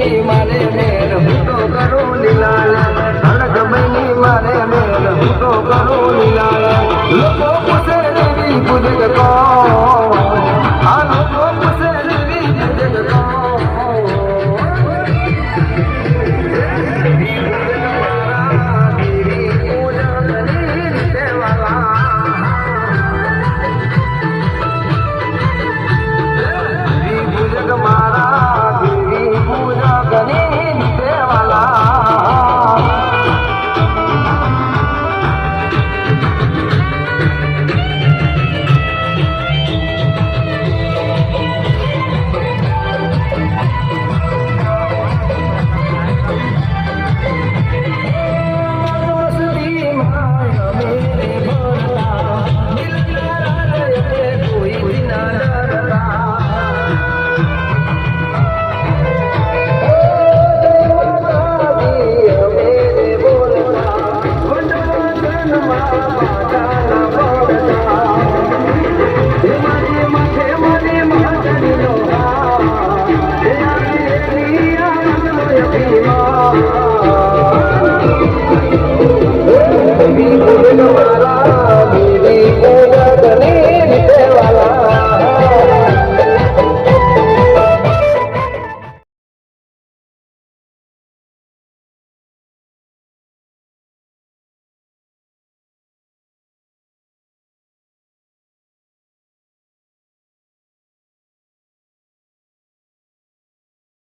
મારે મેલ હું તો કરું લીલાલ અડગ મારે મેલ હું તો કરું લોકો 啊 વાલા